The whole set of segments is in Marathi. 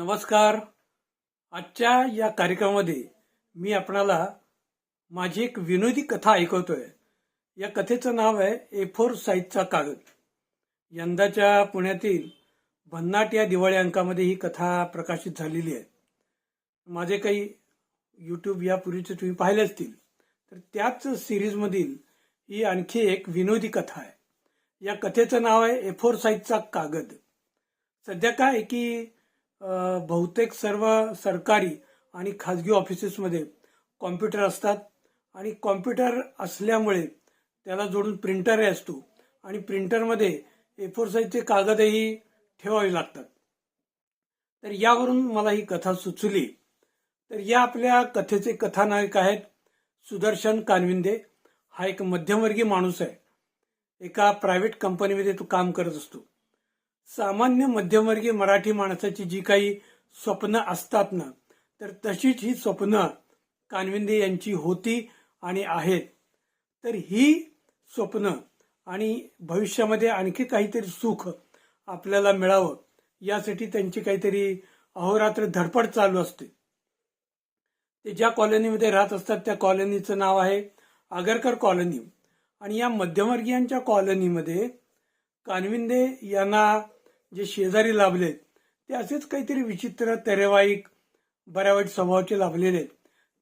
नमस्कार. आजच्या या कार्यक्रमामध्ये मी आपणाला माझी एक विनोदी कथा ऐकवतोय. या कथेचं नाव आहे ए फोर साईजचा कागद. यंदाच्या पुण्यातील भन्नाट या दिवाळी अंकामध्ये ही कथा प्रकाशित झालेली आहे. माझे काही यूट्यूब यापूर्वीचे तुम्ही पाहिले असतील तर त्याच सिरीजमधील ही आणखी एक विनोदी कथा आहे. या कथेचं नाव आहे ए फोर साईजचा कागद. सध्या काय की बहुतेक सर्व सरकारी आणि खाजगी ऑफिसेसमध्ये कॉम्प्युटर असतात. आणि कॉम्प्युटर असल्यामुळे त्याला जोडून प्रिंटरही असतो. आणि प्रिंटरमध्ये ए फोर साईजचे कागदही ठेवावे लागतात. तर यावरून मला ही कथा सुचली. तर या आपल्या कथेचे कथानायक आहेत सुदर्शन कानविंदे. हा एक मध्यमवर्गीय माणूस आहे. एका प्रायव्हेट कंपनीमध्ये तो काम करत असतो. सामान्य मध्यमवर्गीय मराठी माणसाची जी काही स्वप्न असतात ना तर तशीच ही स्वप्न कानविंदे यांची होती आणि आहेत. तर ही स्वप्न आणि भविष्यामध्ये आणखी काहीतरी सुख आपल्याला मिळावं यासाठी त्यांची काहीतरी अहोरात्र धडपड चालू असते. ते ज्या कॉलनीमध्ये राहत असतात त्या कॉलनीचं नाव आहे आगरकर कॉलनी. आणि या मध्यमवर्गीयांच्या कॉलनीमध्ये कानविंदे यांना जे शेजारी लाभलेत ते असेच काहीतरी विचित्र तरेवाईक बऱ्या वाईट स्वभावाचे लाभलेले आहेत.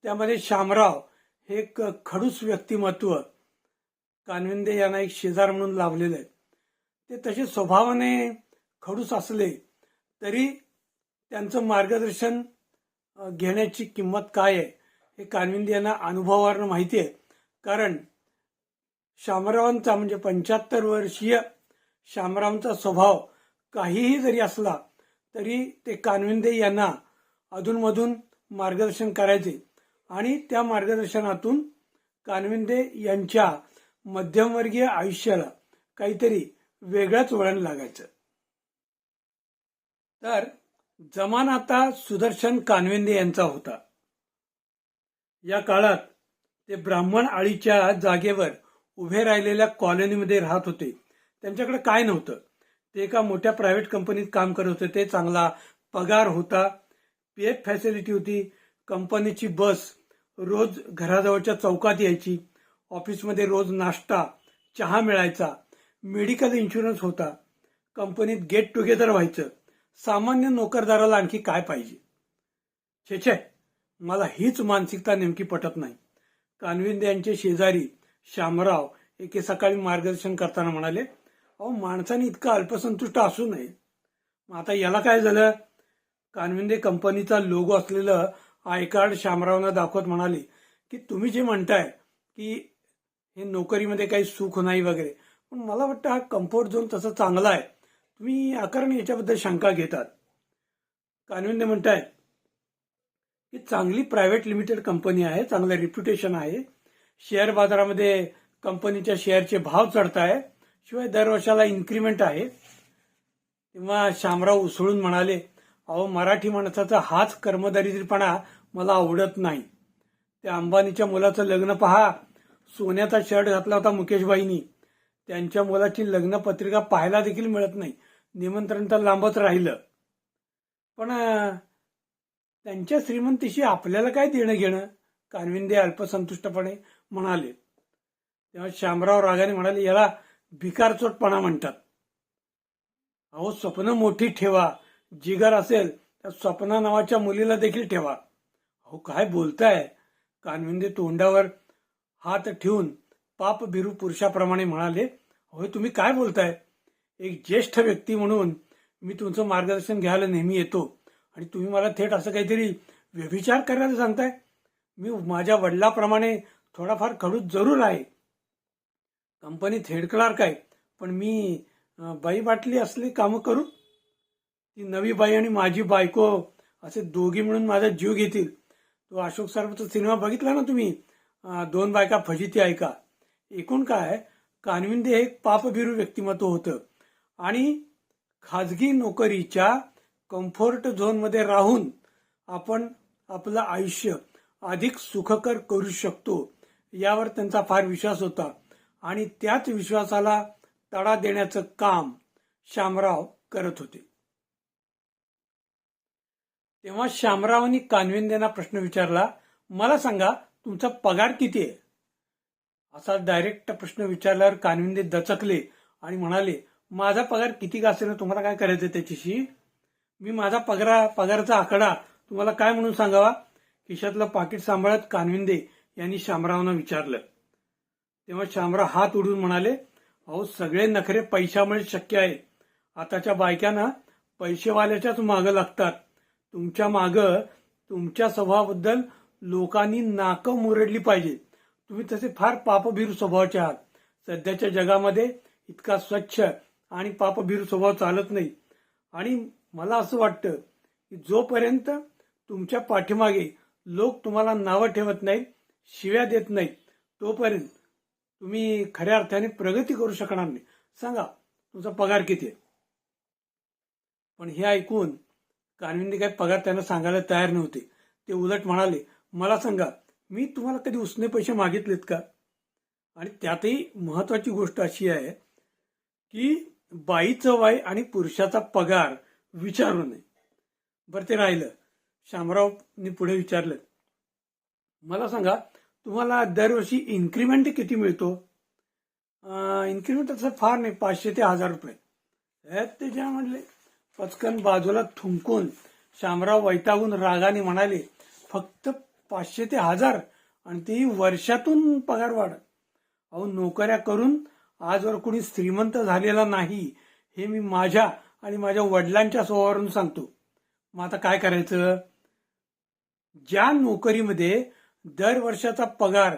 त्यामध्ये शामराव हे एक खडूस व्यक्तिमत्व कानविंदे यांना एक शेजार म्हणून लाभलेले आहेत. ते तसे स्वभावाने खडूस असले तरी त्यांचं मार्गदर्शन घेण्याची किंमत काय आहे हे कानविंदे यांना अनुभवावरनं माहिती आहे. कारण शामरावांचा म्हणजे पंच्याहत्तर वर्षीय शामरावांचा स्वभाव काहीही जरी असला तरी ते कानविंदे यांना अधूनमधून मार्गदर्शन करायचे. आणि त्या मार्गदर्शनातून कानविंदे यांच्या मध्यमवर्गीय आयुष्याला काहीतरी वेगळंच वळण लागायचं. तर जमाना आता सुदर्शन कानविंदे यांचा होता. या काळात ते ब्राह्मण आळीच्या जागेवर उभे राहिलेल्या कॉलनीमध्ये राहत होते. त्यांच्याकडे काय नव्हतं? ते एका मोठ्या प्रायव्हेट कंपनीत काम करत होते. ते चांगला पगार होता. पी एफ फॅसिलिटी होती. कंपनीची बस रोज घराजवळच्या चौकात यायची. ऑफिसमध्ये रोज नाश्ता चहा मिळायचा. मेडिकल इन्शुरन्स होता. कंपनीत गेट टुगेदर व्हायचं. सामान्य नोकरदाराला आणखी काय पाहिजे? छे छे. मला हीच मानसिकता नेमकी पटत नाही. कानविंद यांचे शेजारी शामराव एके सकाळी मार्गदर्शन करताना म्हणाले अहो माणसाने इतका अल्पसंतुष्ट असू नये. मग आता याला काय झालं? कानविंदे कंपनीचा लोगो असलेलं आय कार्ड शामरावनं दाखवत म्हणाले की तुम्ही जे म्हणताय की हे नोकरीमध्ये काही सुख नाही वगैरे पण मला वाटतं हा कम्फर्ट झोन तसा चांगला आहे. तुम्ही आकारण याच्याबद्दल शंका घेतात. कानविंदे म्हणताय की चांगली प्रायव्हेट लिमिटेड कंपनी आहे चांगलं रेप्युटेशन आहे. शेअर बाजारामध्ये कंपनीच्या शेअरचे भाव चढताय आहे शिवाय दर वर्षाला इन्क्रीमेंट आहे. तेव्हा शामराव उसळून म्हणाले अहो मराठी माणसाचा हाच कर्मदरिद्रीपणा मला आवडत नाही. त्या अंबानीच्या मुलाचं लग्न पहा. सोन्याचा शर्ट घातला होता मुकेशबाईंनी. त्यांच्या मुलाची लग्न पत्रिका पाहायला देखील मिळत नाही. निमंत्रण तर लांबच राहिलं. पण त्यांच्या श्रीमंतीशी आपल्याला काय देणं घेणं? कानविंदे अल्पसंतुष्टपणे म्हणाले. तेव्हा शामराव रागाने म्हणाले याला भिकारचोटपणा म्हणतात. अहो स्वप्न मोठी ठेवा. जिगर असेल तर स्वप्ना नावाच्या मुलीला देखील ठेवा. अहो काय बोलताय? कानविंदे तोंडावर हात ठेवून पाप बिरू पुरुषाप्रमाणे म्हणाले होय तुम्ही काय बोलताय? एक ज्येष्ठ व्यक्ती म्हणून मी तुमचं मार्गदर्शन घ्यायला नेहमी येतो आणि तुम्ही मला थेट असं काहीतरी व्यभिचार करायला सांगताय? मी माझ्या वडिलाप्रमाणे थोडाफार खडूस जरूर आहे. कंपनीत हेड क्लार्क आहे पण मी बाई बाटली असली कामं करू ती नवी बाई आणि माझी बायको असे दोघी मिळून माझा जीव घेतील. तो अशोक सराफचा सिनेमा बघितला ना तुम्ही? दोन बायका फजिती ऐका एकूण काय कानविंदे हे एक पापभिरू व्यक्तिमत्व होतं. आणि खाजगी नोकरीच्या कम्फर्ट झोनमध्ये राहून आपण आपलं आयुष्य अधिक सुखकर करू शकतो यावर त्यांचा फार विश्वास होता. आणि त्याच विश्वासाला तडा देण्याचं काम शामराव करत होते. तेव्हा श्यामरावांनी कानविंदेना प्रश्न विचारला मला सांगा तुमचा पगार किती आहे? असा डायरेक्ट प्रश्न विचारल्यावर कानविंदे दचकले आणि म्हणाले माझा पगार किती का असेल तुम्हाला काय करायचं त्याच्याशी? मी माझा पगारा पगाराचा आकडा तुम्हाला काय म्हणून सांगावा? खिशातलं पाकिट सांभाळत कानविंदे यांनी शामरावांना विचारलं. तेव्हा शामराव हात उडून म्हणाले अहो सगळे नखरे पैशामुळे शक्य आहे. आताच्या बायकांना पैसेवाल्याच्याच मागं लागतात. तुमच्या मागं तुमच्या स्वभावाबद्दल लोकांनी नाकं मुरडली पाहिजे. तुम्ही तसे फार पापभीरू स्वभावाचे आहात. सध्याच्या जगामध्ये इतका स्वच्छ आणि पापभीरू स्वभाव चालत नाही. आणि मला असं वाटतं की जोपर्यंत तुमच्या पाठीमागे लोक तुम्हाला नावं ठेवत नाहीत शिव्या देत नाहीत तोपर्यंत तुम्ही खऱ्या अर्थाने प्रगती करू शकणार नाही. सांगा तुमचा पगार किती आहे? पण हे ऐकून कानविंदे काही पगार त्यांना सांगायला तयार नव्हते. ते उलट म्हणाले मला सांगा मी तुम्हाला कधी उसने पैसे मागितलेत का? आणि त्यातही महत्वाची गोष्ट अशी आहे की बाईचं वय आणि पुरुषाचा पगार विचारू नये. बरं ते राहिलं. शामरावनी पुढे विचारलं मला सांगा तुम्हाला दरवर्षी इन्क्रीमेंट किती मिळतो? इन्क्रीमेंट असं फार नाही पाचशे ते हजार रुपये. हे त्याच्या म्हणले पचकन बाजूला थुंकून शामराव वैतागून रागाने म्हणाले फक्त पाचशे ते हजार आणि ती वर्षातून पगार वाढ. अहो नोकऱ्या करून आजवर कुणी श्रीमंत झालेला नाही हे मी माझ्या आणि माझ्या वडिलांच्या स्वभावावरून सांगतो. मग आता काय करायचं? ज्या नोकरीमध्ये दर वर्षाचा पगार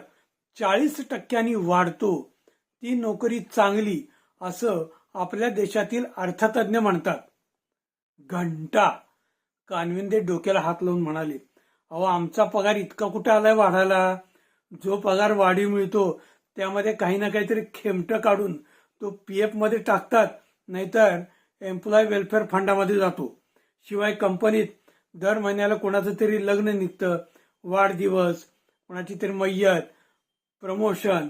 चाळीस टक्क्यांनी वाढतो. ती नोकरी चांगली असं आपल्या देशातील अर्थतज्ञ म्हणतात. घंटा. कानविंदे डोक्याला हात लावून म्हणाले अहो आमचा पगार इतका कुठे आलाय वाढायला? जो पगार वाढीव मिळतो त्यामध्ये काही ना काहीतरी खेमटं काढून तो पी एफमध्ये टाकतात नाहीतर एम्प्लॉय वेलफेअर फंडामध्ये जातो. शिवाय कंपनीत दर महिन्याला कोणाचं तरी लग्न निघतं वाढदिवस कोणाची तरी मय्यत प्रमोशन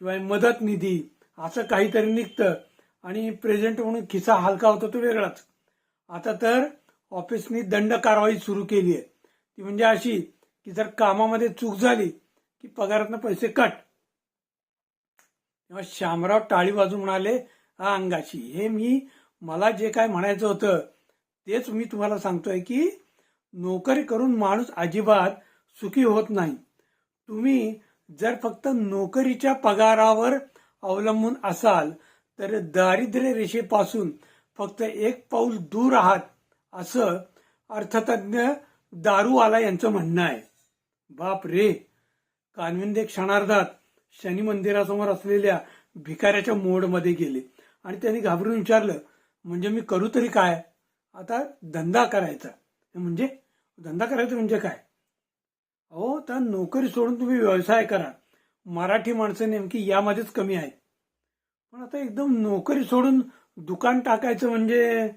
शिवाय मदत निधी असं काहीतरी निघतं. आणि प्रेझेंट म्हणून खिसा हलका होतो तो वेगळाच. आता तर ऑफिसनी दंड कारवाई सुरू केली आहे. ती म्हणजे अशी की जर कामामध्ये चूक झाली की पगारातनं पैसे कट. तेव्हा श्यामराव टाळी बाजू म्हणाले हा अंगाशी हे मी मला जे काय म्हणायचं होतं तेच मी तुम्हाला सांगतोय की नोकरी करून माणूस अजिबात सुखी होत नाही. तुम्ही जर फक्त नोकरीच्या पगारावर अवलंबून असाल तर दारिद्र्य रेषेपासून फक्त एक पाऊल दूर आहात असं अर्थतज्ञ दारूवाला यांचं म्हणणं आहे. बाप रे! कानविंदे क्षणार्धात शनी मंदिरासमोर असलेल्या भिकाऱ्याच्या मोडमध्ये गेले आणि त्यांनी घाबरून विचारलं म्हणजे मी करू तरी काय? आता धंदा करायचा. म्हणजे धंदा करायचा म्हणजे काय? अहो तर नोकरी सोडून तुम्ही व्यवसाय करा. मराठी माणसं नेमकी यामध्येच कमी आहेत. पण आता एकदम नोकरी सोडून दुकान टाकायचं म्हणजे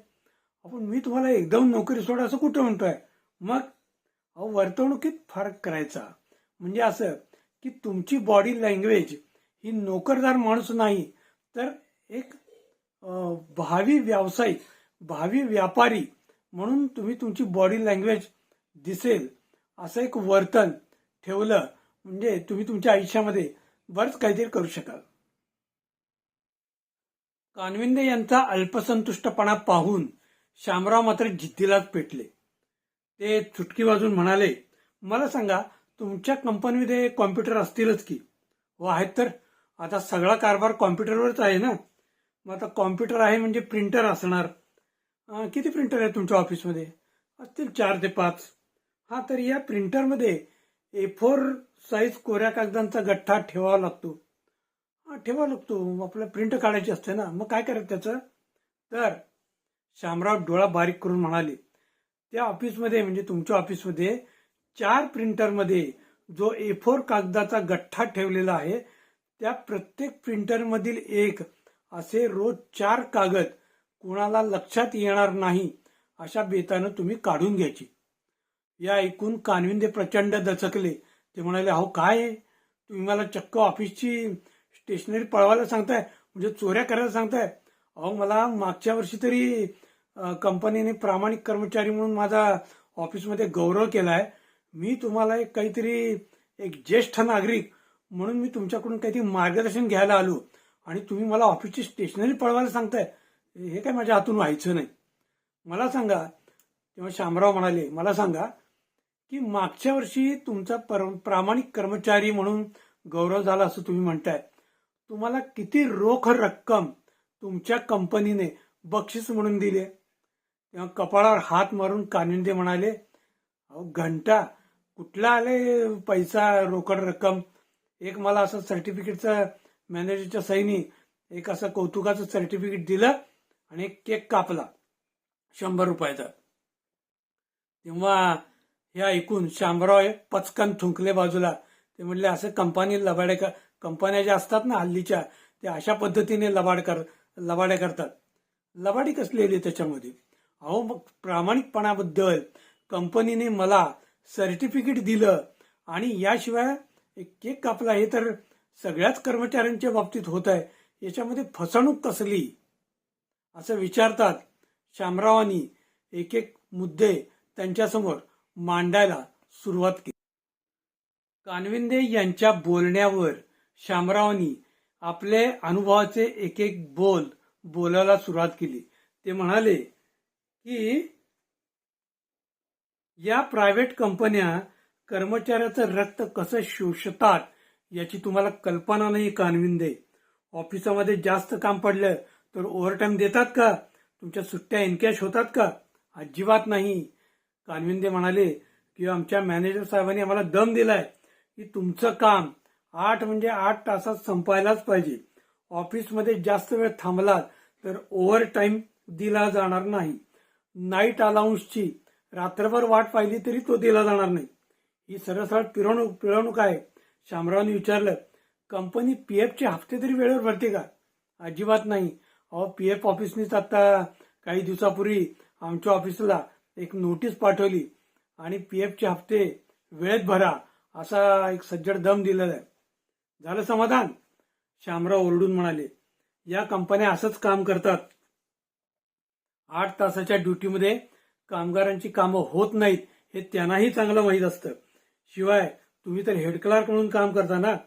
आपण मी तुम्हाला एकदम नोकरी सोडा असं कुठं म्हणतोय? मग? अहो वर्तवणुकीत फरक करायचा. म्हणजे असं की तुमची बॉडी लँग्वेज ही नोकरदार माणूस नाही तर एक भावी व्यावसायिक भावी व्यापारी म्हणून तुम्ही तुमची बॉडी लँग्वेज दिसेल. असं एक वर्तन ठेवलं म्हणजे तुम्ही तुमच्या आयुष्यामध्ये बरंच काहीतरी करू शकाल. कानविंदे यांचा अल्पसंतुष्टपणा पाहून शामराव मात्र जिद्दीलाच पेटले. ते चुटकी वाजून म्हणाले मला सांगा तुमच्या कंपनीमध्ये कॉम्प्युटर असतीलच की? हो आहेत तर. आता सगळा कारभार कॉम्प्युटरवरच आहे ना? मग आता कॉम्प्युटर आहे म्हणजे प्रिंटर असणार. किती प्रिंटर आहे तुमच्या ऑफिसमध्ये? असतील चार ते पाच. हा तर या प्रिंटरमध्ये ए फोर साईज कोऱ्या कागदांचा गठ्ठा ठेवावा लागतो. हा ठेवावा लागतो. आपलं प्रिंट काढायची असते ना. मग काय करायचं त्याचं? तर शामराव डोळा बारीक करून म्हणाले त्या ऑफिसमध्ये म्हणजे तुमच्या ऑफिसमध्ये चार प्रिंटरमध्ये जो ए फोर कागदाचा गठ्ठा ठेवलेला आहे त्या प्रत्येक प्रिंटरमधील एक असे रोज चार कागद कुणाला लक्षात येणार नाही अशा बेतानं तुम्ही काढून घ्यायची. या ऐकून कानविंदे प्रचंड दचकले. ते म्हणाले अहो काय तुम्ही मला चक्क ऑफिसची स्टेशनरी पळवायला सांगताय म्हणजे चोऱ्या करायला सांगताय. अहो मला मागच्या वर्षी तरी कंपनीने प्रामाणिक कर्मचारी म्हणून माझा ऑफिसमध्ये गौरव केलाय. मी तुम्हाला एक काहीतरी एक ज्येष्ठ नागरिक म्हणून मी तुमच्याकडून काहीतरी मार्गदर्शन घ्यायला आलो आणि तुम्ही मला ऑफिसची स्टेशनरी पळवायला सांगताय. हे काय माझ्या हातून व्हायचं नाही. मला सांगा. तेव्हा शामराव म्हणाले मला सांगा की मागच्या वर्षी तुमचा प्रामाणिक कर्मचारी म्हणून गौरव झाला असं तुम्ही म्हणताय. तुम्हाला किती रोख रक्कम तुमच्या कंपनीने बक्षीस म्हणून दिले. तेव्हा कपाळावर हात मारून कानिंदे म्हणाले अहो घंटा कुठला आले पैसा रोकड रक्कम? एक मला असं सर्टिफिकेटचं मॅनेजरच्या सहीनी एक असं कौतुकाचं सर्टिफिकेट दिलं आणि एक केक कापला शंभर रुपयाचा. तेव्हा हे ऐकून शामराव हे पचकन थुंकले बाजूला. ते म्हणले असं कंपनी लबाडे का कंपन्या ज्या असतात ना हल्लीच्या ते अशा पद्धतीने लबाड कर लबाड्या करतात. लबाडी कसलेली त्याच्यामध्ये? अहो मग प्रामाणिकपणाबद्दल कंपनीने मला सर्टिफिकेट दिलं आणि याशिवाय एक केक कापला. हे तर सगळ्याच कर्मचाऱ्यांच्या बाबतीत होत आहे याच्यामध्ये फसवणूक कसली? असं विचारतात शामरावांनी एक एक मुद्दे त्यांच्यासमोर. मांडायला सुरुवात केली. कानविंदे यांच्या बोलण्यावर शामरावांनी आपले अनुभवाचे एक एक बोल बोलायला सुरुवात केली. ते म्हणाले की या प्रायव्हेट कंपन्या कर्मचाऱ्याचं रक्त कसं शोषतात याची तुम्हाला कल्पना नाही कानविंदे? ऑफिसामध्ये जास्त काम पडलं तर ओव्हरटाईम देतात का? तुमच्या सुट्ट्या इनकॅश होतात का? अजिबात नाही. कानविंदे म्हणाले की आमच्या मॅनेजर साहेबांनी आम्हाला दम दिलाय की तुमचं काम आठ म्हणजे आठ तासात संपायलाच पाहिजे. ऑफिसमध्ये जास्त वेळ थांबलात तर ओव्हर टाईम दिला जाणार नाही. नाईट अलाउन्सची रात्रभर वाट पाहिली तरी तो दिला जाणार नाही. ही सरसळ पिळवणूक पिरवणूक पिळवणूक आहे शामरावने विचारलं. कंपनी पी एफचे हप्ते तरी वेळेवर भरते का? अजिबात नाही. अहो पी एफ ऑफिसनीच आता काही दिवसापूर्वी आमच्या ऑफिसला एक नोटीस पाठवली आणि पी एफचे हप्ते वेळेत भरा असा एक सज्जड दम दिलेला आहे. झालं समाधान? श्यामराव ओरडून म्हणाले या कंपन्या असंच काम करतात. आठ तासाच्या ड्युटीमध्ये कामगारांची कामं होत नाहीत हे त्यांनाही चांगलं माहीत असतं. शिवाय तुम्ही तर हेड क्लार्क म्हणून काम करता ना?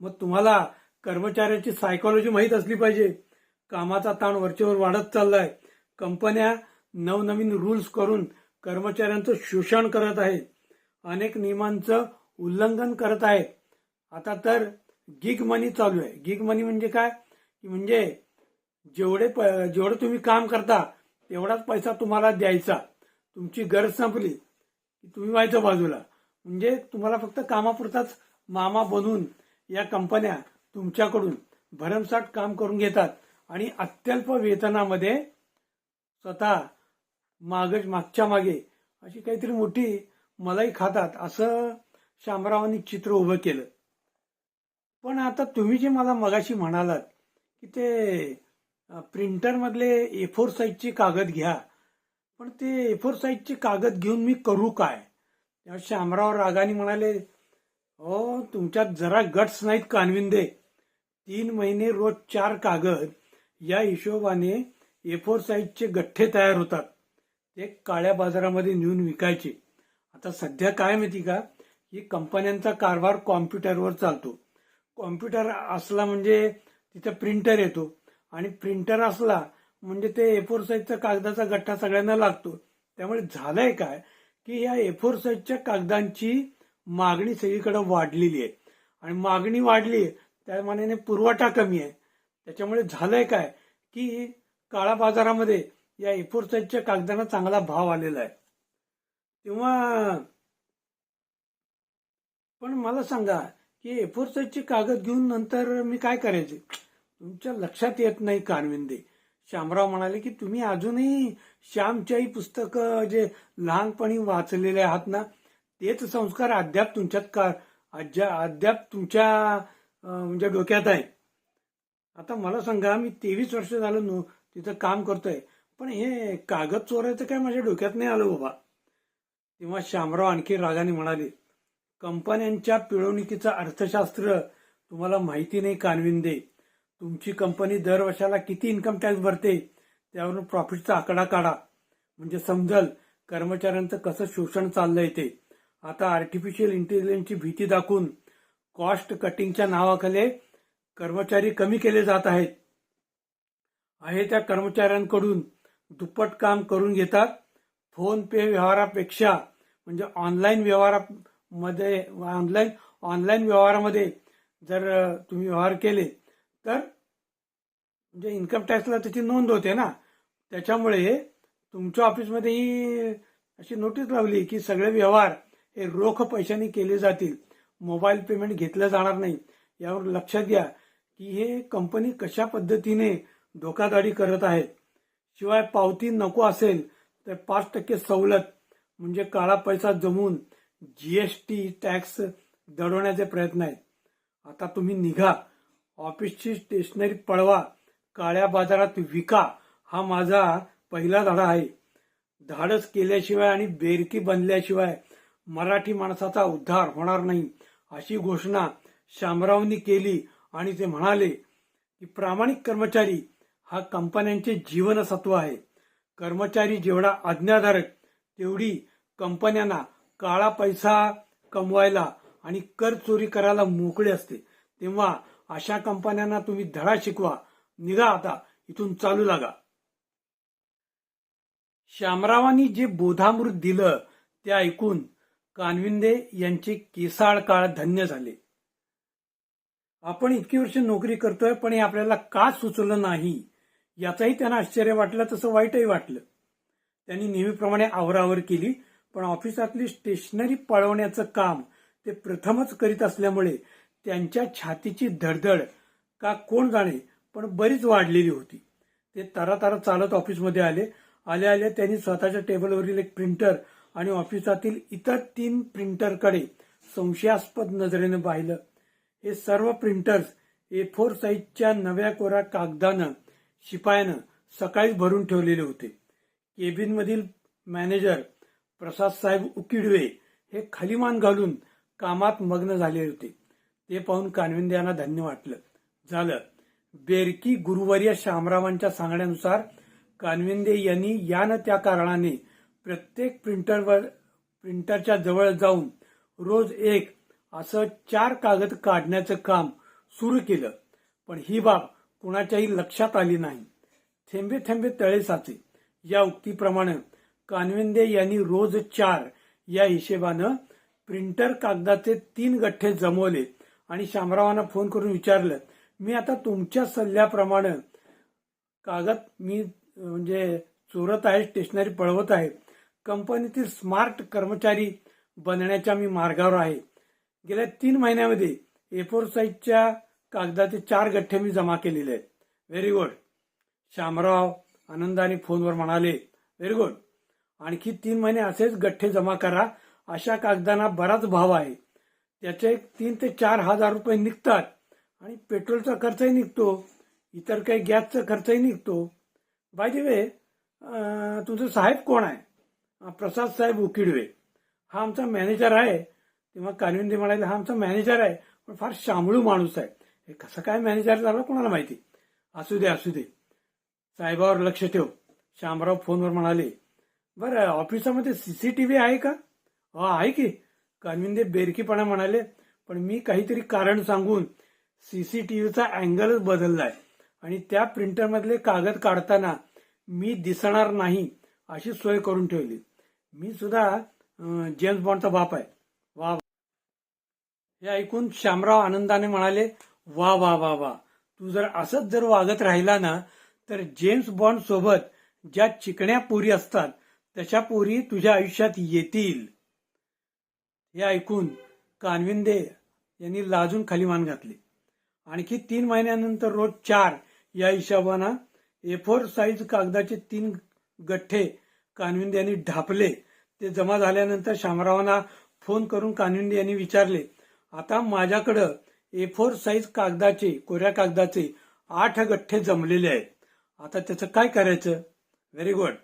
मग तुम्हाला कर्मचाऱ्यांची सायकॉलॉजी माहीत असली पाहिजे. कामाचा ताण वरचेवर वाढत चाललाय. कंपन्या नवनवीन रूल्स करून कर्मचाऱ्यांचं शोषण करत आहेत. अनेक नियमांचं उल्लंघन करत आहेत. आता तर गिग मनी चालू आहे. गिग मनी म्हणजे काय? म्हणजे जेवढे प जेवढं तुम्ही काम करता तेवढाच पैसा तुम्हाला द्यायचा. तुमची गरज संपली की तुम्ही व्हायचं बाजूला. म्हणजे तुम्हाला फक्त कामापुरताच मामा बनवून या कंपन्या तुमच्याकडून भरमसाठ काम करून घेतात. आणि अत्यल्प वेतनामध्ये स्वतः मागच मागच्या मागे अशी काहीतरी मोठी मलाई खातात असं शामरावांनी चित्र उभं केलं. पण आता तुम्ही जे मला मगाशी म्हणालात की ते प्रिंटरमधले ए फोर साईजचे कागद घ्या. पण ते ए फोर साईजचे कागद घेऊन मी करू काय? तेव्हा शामराव रागाने म्हणाले हो तुमच्यात जरा गट्स नाहीत कानविंदे. तीन महिने रोज चार कागद या हिशोबाने ए फोर साईजचे गठ्ठे तयार होतात. ते काळ्या बाजारामध्ये नेऊन विकायचे. आता सध्या काय माहिती का? ही कंपन्यांचा कारभार कॉम्प्युटरवर चालतो. कॉम्प्युटर असला म्हणजे तिथं प्रिंटर येतो आणि प्रिंटर असला म्हणजे ते ए फोर साईजचा कागदाचा गठ्ठा सगळ्यांना लागतो. त्यामुळे झालंय काय? की या एफोर साईजच्या कागदांची मागणी सगळीकडे वाढलेली आहे. आणि मागणी वाढली त्या मानाने पुरवठा कमी आहे. त्याच्यामुळे झालंय काय? की काळा बाजारामध्ये या ए फोर साईजच्या कागदांना चांगला भाव आलेला आहे. तेव्हा पण मला सांगा की ए फोर साईजचे कागद घेऊन नंतर मी काय करायचे? तुमच्या लक्षात येत नाही कानविंदे श्यामराव म्हणाले की तुम्ही अजूनही श्यामच्याही पुस्तकं जे लहानपणी वाचलेले आहात ना तेच संस्कार अद्याप तुमच्यात का अद्या अद्याप तुमच्या म्हणजे डोक्यात आहे. आता मला सांगा मी तेवीस वर्ष झालं नो तिथं काम करतोय. पण हे कागद चोरायचं काय माझ्या डोक्यात नाही आलं बाबा. तेव्हा श्यामराव आणखी रागाने म्हणाले कंपन्यांच्या पिळवणुकीचं अर्थशास्त्र तुम्हाला माहिती नाही कानविंदे. तुमची कंपनी दर वर्षाला किती इन्कम टॅक्स भरते त्यावरून प्रॉफिटचा आकडा काढा. म्हणजे समजल कर्मचाऱ्यांचं कसं शोषण चाललंय ते. आता आर्टिफिशियल इंटेलिजन्सची भीती दाखवून कॉस्ट कटिंगच्या नावाखाली कर्मचारी कमी केले जात आहेत. आहे त्या कर्मचाऱ्यांकडून दुप्पट काम करून घेतात. फोन पे व्यवहारापेक्षा म्हणजे ऑनलाईन व्यवहारामध्ये ऑनलाईन ऑनलाईन व्यवहारामध्ये जर तुम्ही व्यवहार केले तर म्हणजे इन्कम टॅक्सला त्याची नोंद होते ना. त्याच्यामुळे तुमच्या ऑफिसमध्ये ही अशी नोटीस लावली की सगळे व्यवहार हे रोख पैशाने केले जातील. मोबाईल पेमेंट घेतलं जाणार नाही. यावर लक्षात घ्या की हे कंपनी कशा पद्धतीने धोकाधडी करत आहेत. शिवाय पावती नको असेल तर पाच टक्के सवलत म्हणजे काळा पैसा जमून जीएसटी टॅक्स दडवण्याचे प्रयत्न आहेत. आता तुम्ही निघा. ऑफिसची स्टेशनरी पळवा. काळ्या बाजारात विका. हा माझा पहिला धडा आहे. धाडस केल्याशिवाय आणि बेरकी बनल्याशिवाय मराठी माणसाचा उद्धार होणार नाही अशी घोषणा शामरावनी केली आणि ते म्हणाले की प्रामाणिक कर्मचारी हा कंपन्यांचे जीवनसत्व आहे. कर्मचारी जेवढा आज्ञाधारक तेवढी कंपन्यांना काळा पैसा कमवायला आणि कर चोरी करायला मोकळे असते. तेव्हा अशा कंपन्यांना तुम्ही धडा शिकवा. निघा आता इथून चालू लागा. श्यामरावांनी जे बोधामृत दिलं ते ऐकून कानविंदे यांचे केसाळ काळ धन्य झाले. आपण इतकी वर्ष नोकरी करतोय पण हे आपल्याला का सुचलं नाही? याचाही त्यांना आश्चर्य वाटलं तसं वाईटही वाटलं. त्यांनी नेहमीप्रमाणे आवरावर केली पण ऑफिसातली स्टेशनरी पळवण्याचं काम ते प्रथमच करीत असल्यामुळे त्यांच्या छातीची धडधड का कोण जाणे पण बरीच वाढलेली होती. ते तारातारा चालत ऑफिसमध्ये आले. आले आले त्यांनी स्वतःच्या टेबलवरील एक प्रिंटर आणि ऑफिसातील इतर तीन प्रिंटरकडे संशयास्पद नजरेनं पाहिलं. हे सर्व प्रिंटर्स ए फोर साईजच्या नव्या कोरा कागदानं शिपायानं सकाळीच भरून ठेवलेले होते. केबिनमधील मॅनेजर प्रसाद साहेब उकिडवे हे खालीमान घालून कामात मग्न झाले होते. ते पाहून कानविंदे यांना धन्य वाटलं. झालं. बेरकी गुरुवर्य शामरावांच्या सांगण्यानुसार कानविंदे यांनी या न त्या कारणाने प्रत्येक प्रिंटरवर प्रिंटरच्या जवळ जाऊन रोज एक असं चार कागद काढण्याचं काम सुरू केलं. पण ही बाब कुणाच्याही लक्षात आली नाही. थेंबे थेंबे तळे साचे. या उक्तीप्रमाणे कानविंदे यांनी रोज चार या हिशेबानं प्रिंटर कागदाचे तीन गठ्ठे जमवले आणि शामरावांना फोन करून विचारलं मी आता तुमच्या सल्ल्याप्रमाणे कागद मी म्हणजे चोरत आहे स्टेशनरी पळवत आहे. कंपनीतील स्मार्ट कर्मचारी बनण्याच्या मी मार्गावर आहे. गेल्या तीन महिन्यामध्ये ए फोर साईजच्या कागदाचे चार गठ्ठे मी जमा केलेले आहेत. व्हेरी गुड श्यामराव आनंदाने फोनवर म्हणाले व्हेरी गुड आणखी तीन महिने असेच गठ्ठे जमा करा. अशा कागदांना बराच भाव आहे. त्याचे तीन ते चार हजार रुपये निघतात आणि पेट्रोलचा खर्चही निघतो. इतर काही गॅसचा खर्चही निघतो. बाय द वे तुमचं साहेब कोण आहे? प्रसाद साहेब उकिडवे. हा आमचा मॅनेजर आहे. तेव्हा कानविंदी म्हणाले हा आमचा मॅनेजर आहे. पण फार शांबळू माणूस आहे. हे कसं काय मॅनेजर झालं कोणाला माहिती? असू दे असू दे. साहेबावर लक्ष ठेव. शामराव फोनवर म्हणाले बरं ऑफिसामध्ये सीसीटीव्ही आहे का? हो आहे की. कानविंदे बेरकीपणा म्हणाले पण मी काहीतरी कारण सांगून सीसीटीव्हीचा अँगलच बदललाय आणि त्या प्रिंटरमधले कागद काढताना मी दिसणार नाही अशी सोय करून ठेवली. मी सुद्धा जेम्स बॉन्डचा बाप आहे. वा. हे ऐकून श्यामराव आनंदाने म्हणाले वा वा वा वा. तू जर असंच जर वागत राहिला ना तर जेम्स बॉन्ड सोबत ज्या चिकण्या पोरी असतात तशा पोरी तुझ्या आयुष्यात येतील. हे ऐकून कानविंदे यांनी लाजून खाली मान घातली. आणखी तीन महिन्यानंतर रोज चार या हिशोबानं ए फोर साईज कागदाचे तीन गठ्ठे कानविंदे यांनी ढापले. ते जमा झाल्यानंतर शामरावांना फोन करून कानविंदे यांनी विचारले आता माझ्याकडं ए फोर साईज कागदाचे कोऱ्या कागदाचे आठ गठ्ठे जमलेले आहेत. आता त्याचं काय करायचं? व्हेरी गुड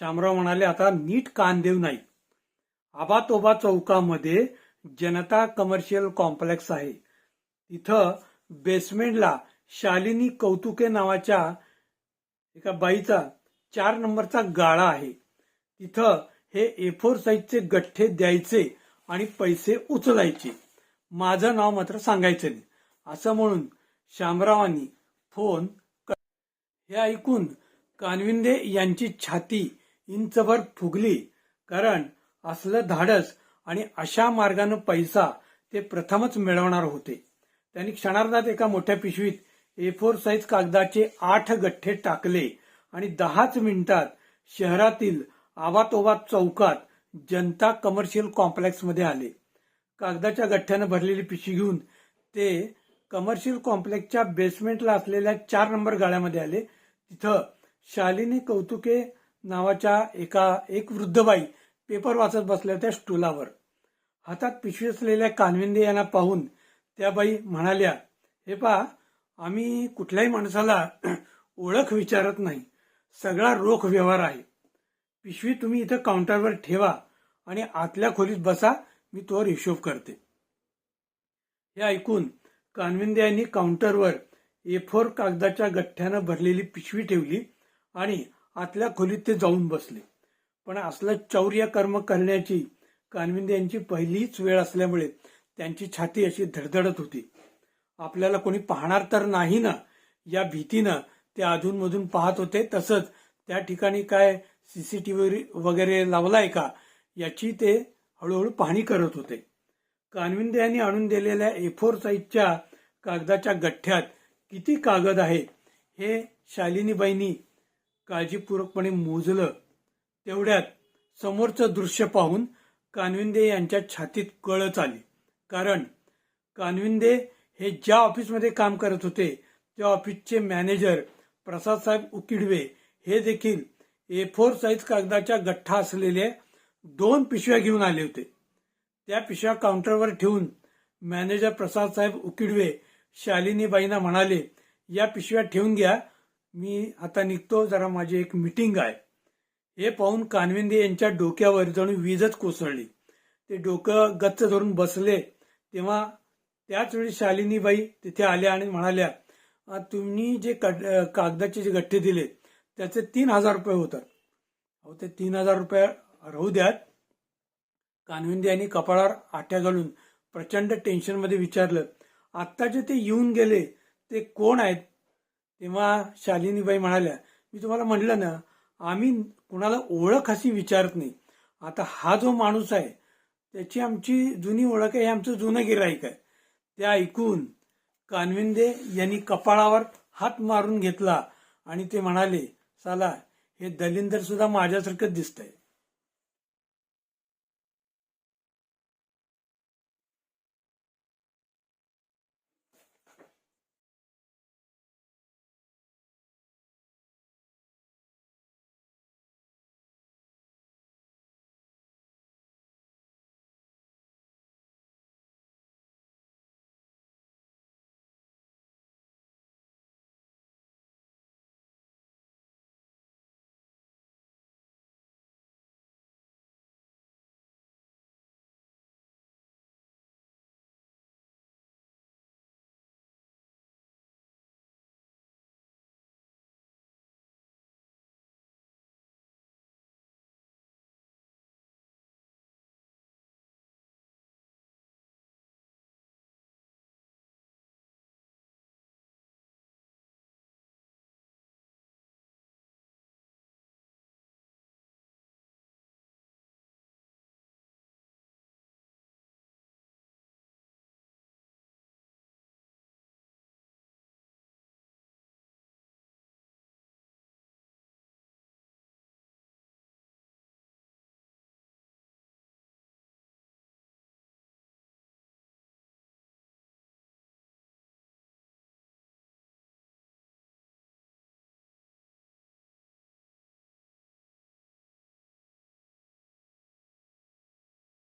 शामराव म्हणाले आता नीट कान देऊ नाही. आबातोबा चौकामध्ये जनता कमर्शियल कॉम्प्लेक्स आहे. तिथं बेसमेंटला शालिनी कौतुके नावाच्या एका बाईचा चार नंबरचा गाळा आहे. तिथं हे ए फोर साईजचे गठ्ठे द्यायचे आणि पैसे उचलायचे. माझं नाव मात्र सांगायचं नाही. असं म्हणून शामरावांनी फोन क- हे ऐकून कानविंदे यांची छाती इंचभर फुगली कारण असलं धाडस आणि अशा मार्गानं पैसा ते प्रथमच मिळवणार होते. त्यांनी क्षणार्धात एका मोठ्या पिशवीत ए फोर साईज कागदाचे आठ गठ्ठे टाकले आणि दहाच मिनिटात शहरातील आवातोबात चौकात जनता कमर्शियल कॉम्प्लेक्समध्ये आले. कागदाच्या गठ्ठ्यानं भरलेली पिशवी घेऊन ते कमर्शियल कॉम्प्लेक्सच्या बेसमेंटला असलेल्या चार नंबर गाळ्यामध्ये आले. तिथं शालिनी कौतुके नावाच्या एका एक वृद्ध बाई पेपर वाचत बसल्या त्या स्टुलावर. हातात पिशवी असलेल्या कानविंदे यांना पाहून त्या बाई म्हणाल्या हे पा आम्ही कुठल्याही माणसाला ओळख विचारत नाही. सगळा रोख व्यवहार आहे. पिशवी तुम्ही इथं काउंटरवर ठेवा आणि आतल्या खोलीत बसा. मी तोवर हिशोब करते. हे ऐकून कानविंदे यांनी काउंटरवर ए फोर कागदाच्या गठ्ठ्यानं भरलेली पिशवी ठेवली आणि आतल्या खोलीत ते जाऊन बसले. पण असलं चौर्य कर्म करण्याची कानविंदे यांची पहिलीच वेळ असल्यामुळे त्यांची छाती अशी धडधडत होती. आपल्याला कोणी पाहणार तर नाही ना? या भीतीनं ते अधूनमधून पाहत होते. तसंच त्या ठिकाणी काय सीसीटीव्ही वगैरे लावलाय का? याची ते हळूहळू पाहणी करत होते. कानविंदे यांनी आणून दिलेल्या ए फोर साईजच्या कागदाच्या गठ्ठ्यात किती कागद आहे हे शालिनीबाईंनी काळजीपूर्वकपणे मोजलं. तेवढ्यात समोरचं दृश्य पाहून कानविंदे यांच्या छातीत कळच आली. कारण कानविंदे हे ज्या ऑफिसमध्ये काम करत होते त्या ऑफिसचे मॅनेजर प्रसादसाहेब उकिडवे हे देखील ए फोर साईज कागदाच्या गठ्ठा असलेले दोन पिशव्या घेऊन आले होते. त्या पिशव्या काउंटरवर ठेवून मॅनेजर प्रसाद साहेब उकिडवे शालिनीबाईंना म्हणाले या पिशव्या ठेवून घ्या. मी आता निघतो. जरा माझी एक मिटिंग आहे. हे पाहून कानविंदे यांच्या डोक्यावर जणू वीजच कोसळली. ते डोकं गच्च धरून बसले. तेव्हा त्याच वेळी शालिनीबाई तिथे आल्या आणि म्हणाल्या तुम्ही जे कागदाचे जे गठ्ठे दिले त्याचे तीन हजार रुपये होतात. अहो ते तीन हजार रुपये राहू द्यात. कानविंदे यांनी कपाळावर आट्या घालून प्रचंड टेन्शनमध्ये विचारलं आत्ता जे ते येऊन गेले ते कोण आहेत? तेव्हा शालिनीबाई म्हणाल्या मी तुम्हाला म्हटलं ना आम्ही कुणाला ओळख अशी विचारत नाही. आता हा जो माणूस आहे त्याची आमची जुनी ओळख आहे हे आमचं जुनं गिराईक आहे. ते ऐकून कानविंदे यांनी कपाळावर हात मारून घेतला आणि ते म्हणाले साला हे दलिंदर सुद्धा माझ्यासारखंच दिसतंय.